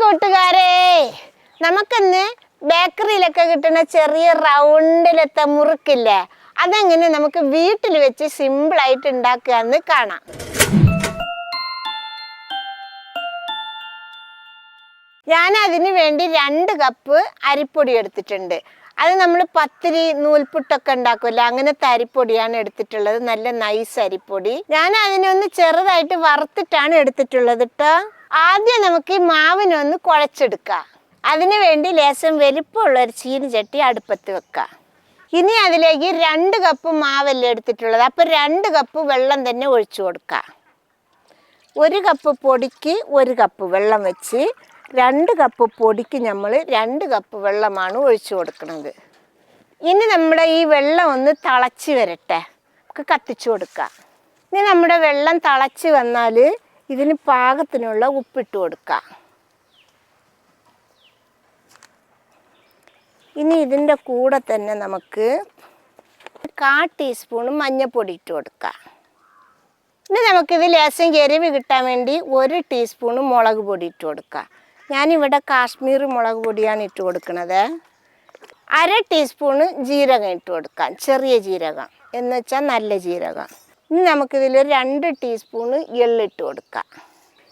കൂട്ടുകാരെ നമുക്കിന്ന് ബേക്കറിയിലൊക്കെ കിട്ടുന്ന ചെറിയ റൗണ്ടിലത്തെ മുറുക്കില്ലേ അതെങ്ങനെ നമുക്ക് വീട്ടിൽ വെച്ച് സിമ്പിൾ ആയിട്ട് ഉണ്ടാക്കുക എന്ന് കാണാം. ഞാൻ അതിന് വേണ്ടി രണ്ട് കപ്പ് അരിപ്പൊടി എടുത്തിട്ടുണ്ട്. അത് നമ്മൾ പത്തിരി നൂൽപുട്ടൊക്കെ ഉണ്ടാക്കുമല്ലോ അങ്ങനത്തെ അരിപ്പൊടിയാണ് എടുത്തിട്ടുള്ളത്. നല്ല നൈസ് അരിപ്പൊടി. ഞാൻ അതിനൊന്ന് ചെറുതായിട്ട് വറുത്തിട്ടാണ് എടുത്തിട്ടുള്ളത് കേട്ടോ ആദ്യം നമുക്ക് ഈ മാവിനൊന്ന് കുഴച്ചെടുക്കാം. അതിനു വേണ്ടി ലേശം വലിപ്പമുള്ള ഒരു ചീനിച്ചട്ടി അടുപ്പത്ത് വെക്കാം. ഇനി അതിലേക്ക് രണ്ട് കപ്പ് മാവല്ലേ എടുത്തിട്ടുള്ളത്. അപ്പോൾ രണ്ട് കപ്പ് വെള്ളം തന്നെ ഒഴിച്ചു കൊടുക്കാം. ഒരു കപ്പ് പൊടിക്ക് ഒരു കപ്പ് വെള്ളം വെച്ച് രണ്ട് കപ്പ് പൊടിക്ക് നമ്മൾ രണ്ട് കപ്പ് വെള്ളമാണ് ഒഴിച്ചു കൊടുക്കുന്നത്. ഇനി നമ്മുടെ ഈ വെള്ളം ഒന്ന് തിളച്ച് വരട്ടെ. നമുക്ക് കത്തിച്ചു കൊടുക്കാം. ഇനി നമ്മുടെ വെള്ളം തിളച്ച് വന്നാൽ ഇതിന് പാകത്തിനുള്ള ഉപ്പിട്ട് കൊടുക്കാം. ഇനി ഇതിന്റെ കൂടെ തന്നെ നമുക്ക് കാ ടീസ്പൂൺ മഞ്ഞൾപ്പൊടി ഇട്ട് കൊടുക്കാം. ഇനി നമുക്കിത് ലേശം എരിവ് കിട്ടാൻ വേണ്ടി ഒരു ടീസ്പൂൺ മുളക് പൊടി ഇട്ട് കൊടുക്കാം. ഞാനിവിടെ കാശ്മീർ മുളക് പൊടിയാണ് ഇട്ട് കൊടുക്കുന്നത് അര ടീസ്പൂണ് ജീരകം ഇട്ട് കൊടുക്കാം. ചെറിയ ജീരകം. എന്ന് വെച്ചാൽ നല്ല ജീരകം. ഇനി നമുക്കിതിൽ രണ്ട് ടീസ്പൂണ് എള്ളിട്ട് കൊടുക്കാം.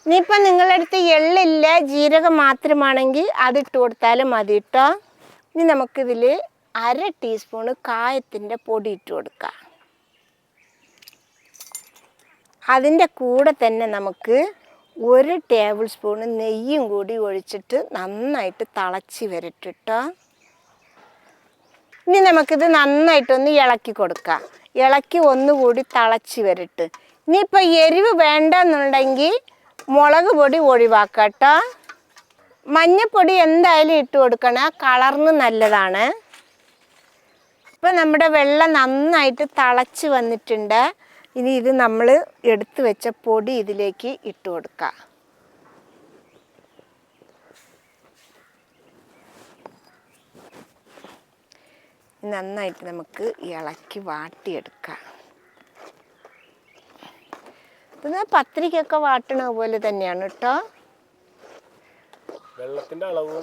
ഇനിയിപ്പോൾ നിങ്ങളുടെ എള്ളില്ല ജീരകം മാത്രമാണെങ്കിൽ അതിട്ട് കൊടുത്താലും മതി കേട്ടോ ഇനി നമുക്കിതിൽ അര ടീസ്പൂണ് കായത്തിന്റെ പൊടി ഇട്ട് കൊടുക്കാം. അതിന്റെ കൂടെ തന്നെ നമുക്ക് ഒരു ടേബിൾ സ്പൂണ് നെയ്യും കൂടി ഒഴിച്ചിട്ട് നന്നായിട്ട് തിളച്ച് വരട്ടിട്ടോ ഇനി നമുക്കിത് നന്നായിട്ടൊന്ന് ഇളക്കി കൊടുക്കാം. ഇളക്കി ഒന്നുകൂടി തിളച്ച് വരട്ട്. ഇനിയിപ്പോൾ എരിവ് വേണ്ടെന്നുണ്ടെങ്കിൽ മുളക് പൊടി ഒഴിവാക്കട്ടോ. മഞ്ഞപ്പൊടി എന്തായാലും ഇട്ട് കൊടുക്കണം. കളറിന് നല്ലതാണ്. ഇപ്പം നമ്മുടെ വെള്ളം നന്നായിട്ട് തിളച്ച് വന്നിട്ടുണ്ട്. ഇനി ഇത് നമ്മൾ എടുത്തു വെച്ച പൊടി ഇതിലേക്ക് ഇട്ട് കൊടുക്കാം. നന്നായിട്ട് നമുക്ക് ഇളക്കി വാട്ടിയെടുക്കാം. ഇത് പത്രിക്കൊക്കെ വാട്ടണ പോലെ തന്നെയാണ് കേട്ടോ. വെള്ളത്തിന്റെ അളവും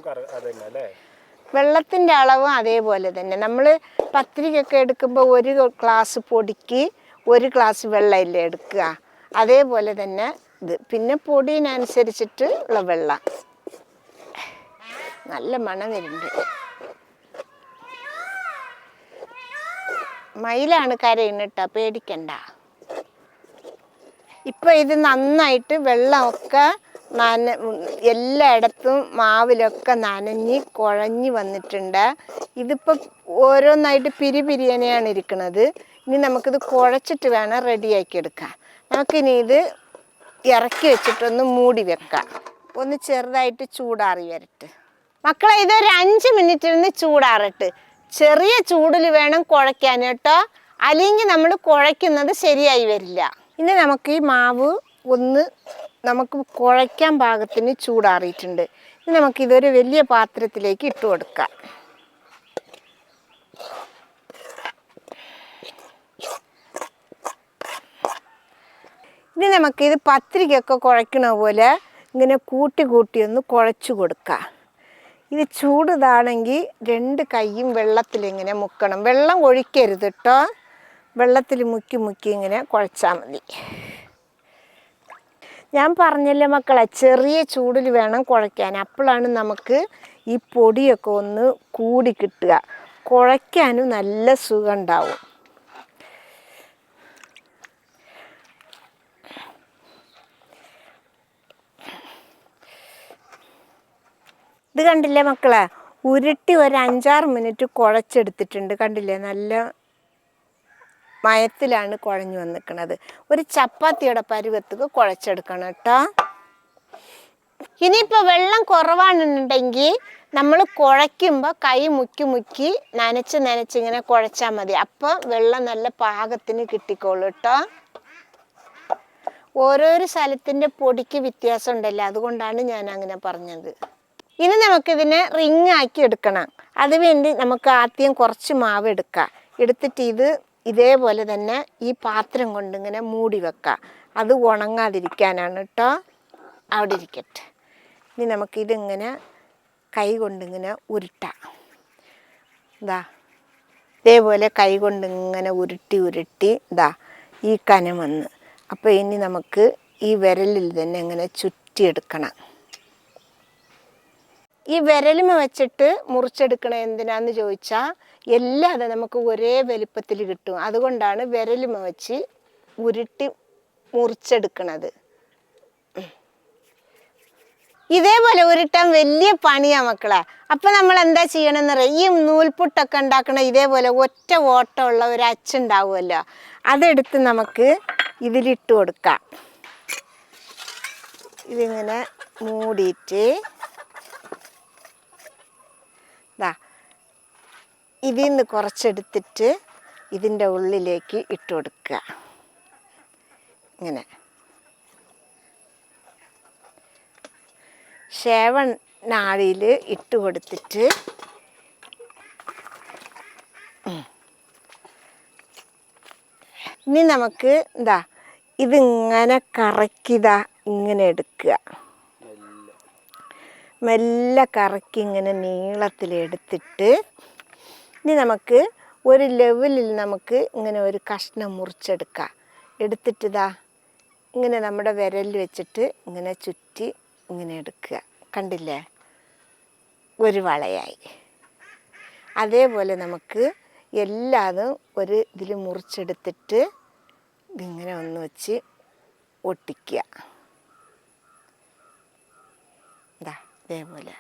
വെള്ളത്തിന്റെ അളവും അതേപോലെ തന്നെ. നമ്മൾ പത്രിക്കൊക്കെ എടുക്കുമ്പോൾ ഒരു ഗ്ലാസ് പൊടിക്ക് ഒരു ഗ്ലാസ് വെള്ളമില്ലേ എടുക്കുക. അതേപോലെ തന്നെ ഇത്. പിന്നെ പൊടിയിനനുസരിച്ചിട്ട് ഉള്ള വെള്ളം. നല്ല മണം വരുന്നുണ്ട്. മയിലാണ് കരയിന്നിട്ട? പേടിക്കണ്ട. ഇപ്പൊ ഇത് നന്നായിട്ട് വെള്ളമൊക്കെ നന എല്ലായിടത്തും മാവിലൊക്കെ നനഞ്ഞ് കുഴഞ്ഞു വന്നിട്ടുണ്ട്. ഇതിപ്പോൾ ഓരോന്നായിട്ട് പിരി പിരിയനെയാണ് ഇരിക്കുന്നത് ഇനി നമുക്കിത് കുഴച്ചിട്ട് വേണം റെഡിയാക്കി എടുക്കാൻ. നമുക്കിനി ഇത് ഇറക്കി വെച്ചിട്ടൊന്ന് മൂടി വെക്കാം. ഒന്ന് ചെറുതായിട്ട് ചൂടാറി വരട്ട്. മക്കളെ ഇതൊരു അഞ്ച് മിനിറ്റ് ഇരുന്ന് ചൂടാറട്ട്. ചെറിയ ചൂടിൽ വേണം കുഴയ്ക്കാൻ കേട്ടോ. അല്ലെങ്കിൽ നമ്മൾ കുഴയ്ക്കുന്നത് ശരിയായി വരില്ല. ഇനി നമുക്ക് ഈ മാവ് ഒന്ന് നമുക്ക് കുഴയ്ക്കാൻ പാകത്തിന് ചൂടാറിയിട്ടുണ്ട്. ഇനി നമുക്ക് ഇതൊരു വലിയ പാത്രത്തിലേക്ക് ഇട്ട് കൊടുക്കാം. ഇനി നമുക്കിത് പത്രികയൊക്കെ കുഴക്കണ പോലെ ഇങ്ങനെ കൂട്ടി കൂട്ടി ഒന്ന് കുഴച്ചു കൊടുക്കാം. ഇത് ചൂടിതാണെങ്കിൽ രണ്ട് കൈയും വെള്ളത്തിൽ ഇങ്ങനെ മുക്കണം. വെള്ളം ഒഴിക്കരുത് കേട്ടോ വെള്ളത്തിൽ മുക്കി മുക്കി ഇങ്ങനെ കുഴച്ചാൽ മതി. ഞാൻ പറഞ്ഞല്ലേ മക്കളെ ചെറിയ ചൂടിൽ വേണം കുഴയ്ക്കാൻ. അപ്പോഴാണ് നമുക്ക് ഈ പൊടിയൊക്കെ ഒന്ന് കൂടി കിട്ടുക. കുഴയ്ക്കാനും നല്ല സുഖം ഉണ്ടാവും. ഇത് കണ്ടില്ലേ മക്കളെ? ഉരുട്ടി ഒരു അഞ്ചാറ് മിനിറ്റ് കുഴച്ചെടുത്തിട്ടുണ്ട് കണ്ടില്ലേ? നല്ല മയത്തിലാണ് കുഴഞ്ഞു വന്നിക്കണത്. ഒരു ചപ്പാത്തിയുടെ പരുവത്തേക്ക് കുഴച്ചെടുക്കണം കേട്ടോ. ഇനിയിപ്പോൾ വെള്ളം കുറവാണെന്നുണ്ടെങ്കിൽ നമ്മൾ കുഴയ്ക്കുമ്പോൾ കൈ മുക്കി മുക്കി നനച്ച് നനച്ച് ഇങ്ങനെ കുഴച്ചാൽ മതി. അപ്പോൾ വെള്ളം നല്ല പാകത്തിന് കിട്ടിക്കോളൂ കേട്ടോ. ഓരോരോ സ്ഥലത്തിന്റെ പൊടിക്ക് വ്യത്യാസം ഉണ്ടല്ലോ അതുകൊണ്ടാണ് ഞാൻ അങ്ങനെ പറഞ്ഞത്. ഇനി നമുക്കിതിനെ റിങ് ആക്കി എടുക്കണം. അതുവേണ്ടി നമുക്ക് ആദ്യം കുറച്ച് മാവ് എടുക്കാം. എടുത്തിട്ട് ഇത് ഇതേപോലെ തന്നെ ഈ പാത്രം കൊണ്ട് ഇങ്ങനെ മൂടി വെക്കാം. അത് ഉണങ്ങാതിരിക്കാനാണ് കേട്ടോ. അവിടെ ഇരിക്കട്ടെ. ഇനി നമുക്കിതിങ്ങനെ കൈ കൊണ്ടിങ്ങനെ ഉരുട്ടാം. ഇതാ ഇതേപോലെ കൈ കൊണ്ടിങ്ങനെ ഉരുട്ടി ഉരുട്ടി ഇതാ ഈ കനം വന്ന്. അപ്പോൾ ഇനി നമുക്ക് ഈ വിരലിൽ തന്നെ ഇങ്ങനെ ചുറ്റിയെടുക്കണം. ഈ വിരലിമ വെച്ചിട്ട് മുറിച്ചെടുക്കണ എന്തിനാന്ന് ചോദിച്ചാൽ എല്ലാം അത് നമുക്ക് ഒരേ വലിപ്പത്തിൽ കിട്ടും. അതുകൊണ്ടാണ് വിരലിമ വെച്ച് ഉരുട്ടി മുറിച്ചെടുക്കണത്. ഇതേപോലെ ഉരുട്ടാൻ വലിയ പണിയാ മക്കളെ. അപ്പൊ നമ്മൾ എന്താ ചെയ്യണമെന്ന് അറിയാം? ഈ നൂൽപുട്ടൊക്കെ ഉണ്ടാക്കണ ഇതേപോലെ ഒറ്റ ഓട്ടമുള്ള ഒരു അച്ചുണ്ടാവുമല്ലോ അതെടുത്ത് നമുക്ക് ഇതിലിട്ട് കൊടുക്കാം. ഇതിങ്ങനെ മൂടിയിട്ട് ഇതിൽ നിന്ന് കുറച്ചെടുത്തിട്ട് ഇതിന്റെ ഉള്ളിലേക്ക് ഇട്ട് കൊടുക്കുക ഇങ്ങനെ. ശേവൻ നാഴിയിൽ ഇട്ട് കൊടുത്തിട്ട് ഇനി നമുക്ക് എന്താ ഇതിങ്ങനെ കറക്കിതാ ഇങ്ങനെ എടുക്കുക. മെല്ലെ. കറക്കി ഇങ്ങനെ നീളത്തിൽ എടുത്തിട്ട് ഇനി നമുക്ക് ഒരു ലെവലിൽ നമുക്ക് ഇങ്ങനെ ഒരു കഷ്ണം മുറിച്ചെടുക്കാം. എടുത്തിട്ട് ഇതാ ഇങ്ങനെ നമ്മുടെ വിരലിൽ വെച്ചിട്ട് ഇങ്ങനെ ചുറ്റി ഇങ്ങനെ എടുക്കുക. കണ്ടില്ലേ? ഒരു വളയായി. അതേപോലെ നമുക്ക് എല്ലാതും ഒരു ഇതിൽ മുറിച്ചെടുത്തിട്ട് ഇതിങ്ങനെ ഒന്ന് വെച്ച് ഒട്ടിക്കുക. ഇതാ ഇതേപോലെ.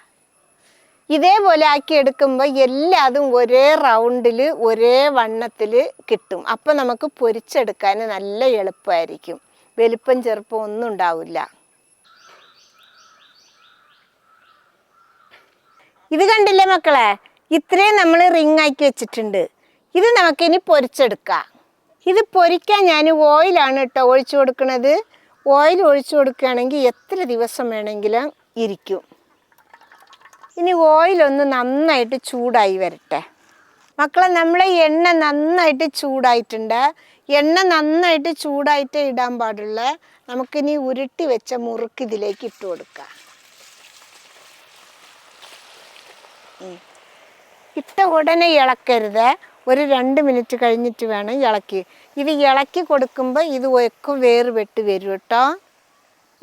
ഇതേപോലെ ആക്കി എടുക്കുമ്പോൾ എല്ലാതും ഒരേ റൗണ്ടിൽ ഒരേ വണ്ണത്തിൽ കിട്ടും. അപ്പം നമുക്ക് പൊരിച്ചെടുക്കാൻ നല്ല എളുപ്പമായിരിക്കും വലിപ്പം ചെറുപ്പം ഒന്നും ഉണ്ടാവില്ല. ഇത് കണ്ടില്ലേ മക്കളെ? ഇത്രയും നമ്മൾ റിങ് ആക്കി വെച്ചിട്ടുണ്ട്. ഇത് നമുക്കിനി പൊരിച്ചെടുക്കാം. ഇത് പൊരിക്കാൻ ഞാൻ ഓയിലാണ് കേട്ടോ ഒഴിച്ചു കൊടുക്കുന്നത് ഓയിൽ ഒഴിച്ചു കൊടുക്കുകയാണെങ്കിൽ എത്ര ദിവസം വേണമെങ്കിലും ഇരിക്കും. ഇനി ഓയിലൊന്ന് നന്നായിട്ട് ചൂടായി വരട്ടെ. മക്കളെ നമ്മളെ എണ്ണ നന്നായിട്ട് ചൂടായിട്ടുണ്ട്. എണ്ണ നന്നായിട്ട് ചൂടായിട്ട് ഇടാൻ പാടുള്ള. നമുക്കിനി ഉരുട്ടി വെച്ച മുറുക്ക് ഇതിലേക്ക് ഇട്ട് കൊടുക്കാം. ഇട്ട ഉടനെ ഇളക്കരുത്. ഒരു രണ്ട് മിനിറ്റ് കഴിഞ്ഞിട്ട് വേണം ഇളക്കി. ഇത് ഇളക്കി കൊടുക്കുമ്പോൾ ഇത് ഒക്കെ വേറ് വെട്ട് വരും കേട്ടോ.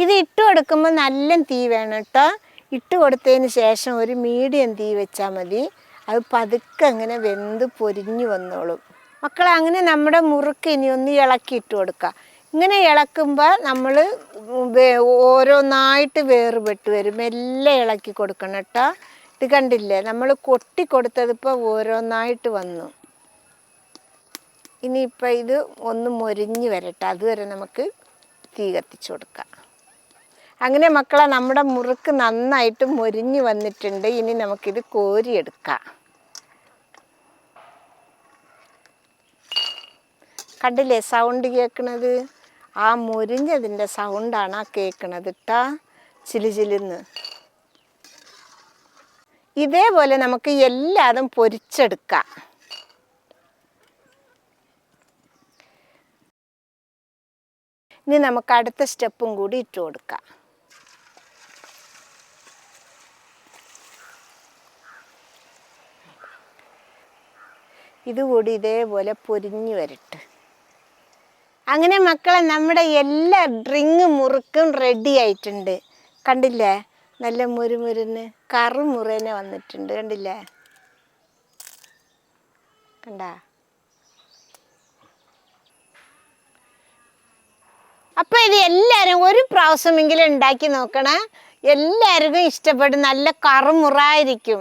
ഇത് ഇട്ട് കൊടുക്കുമ്പോൾ നല്ല തീ വേണം കേട്ടോ. ഇട്ട് കൊടുത്തതിന് ശേഷം ഒരു മീഡിയം തീ വെച്ചാൽ മതി. അത് പതുക്കെ അങ്ങനെ വെന്ത് പൊരിഞ്ഞു വന്നോളും. മക്കളെ അങ്ങനെ നമ്മുടെ മുറുക്ക് ഇനി ഒന്ന് ഇളക്കി ഇട്ട് കൊടുക്കുക ഇങ്ങനെ ഇളക്കുമ്പോൾ നമ്മൾ ഓരോന്നായിട്ട് വേറുപെട്ട് വരും. എല്ലാം ഇളക്കി കൊടുക്കണം കേട്ടോ. ഇത് കണ്ടില്ലേ? നമ്മൾ കൊട്ടി കൊടുത്തതിപ്പോൾ ഓരോന്നായിട്ട് വന്നു. ഇനിയിപ്പോൾ ഇത് ഒന്ന് മൊരിഞ്ഞ് വരട്ടെ. അതുവരെ നമുക്ക് തീ കത്തിച്ചു കൊടുക്കാം. അങ്ങനെ മക്കളെ നമ്മുടെ മുറുക്ക് നന്നായിട്ട് മൊരിഞ്ഞ് വന്നിട്ടുണ്ട്. ഇനി നമുക്കിത് കോരിയെടുക്കാം. കണ്ടില്ലേ സൗണ്ട് കേൾക്കണത്? ആ മുരിഞ്ഞതിന്റെ സൗണ്ടാണ് ആ കേൾക്കണത് ഇട്ടാ ചിലു ചിലുന്ന് ഇതേപോലെ നമുക്ക് എല്ലാതും പൊരിച്ചെടുക്കാം. ഇനി നമുക്ക് അടുത്ത സ്റ്റെപ്പും കൂടി ഇട്ട് കൊടുക്കാം ഇതുകൂടി ഇതേപോലെ പൊരിഞ്ഞു വരട്ടെ. അങ്ങനെ മക്കളെ നമ്മുടെ എല്ലാ ഡ്രിങ്ക് മുറുക്കും റെഡി ആയിട്ടുണ്ട്. കണ്ടില്ലേ? നല്ല മുരുമുരുന്ന് കറു മുറേനെ വന്നിട്ടുണ്ട്. കണ്ടില്ലേ? കണ്ട? അപ്പൊ ഇത് എല്ലാവരും ഒരു പ്രാവശ്യമെങ്കിലും ഉണ്ടാക്കി നോക്കണേ. എല്ലാവർക്കും ഇഷ്ടപ്പെടും നല്ല കറുമുറായിരിക്കും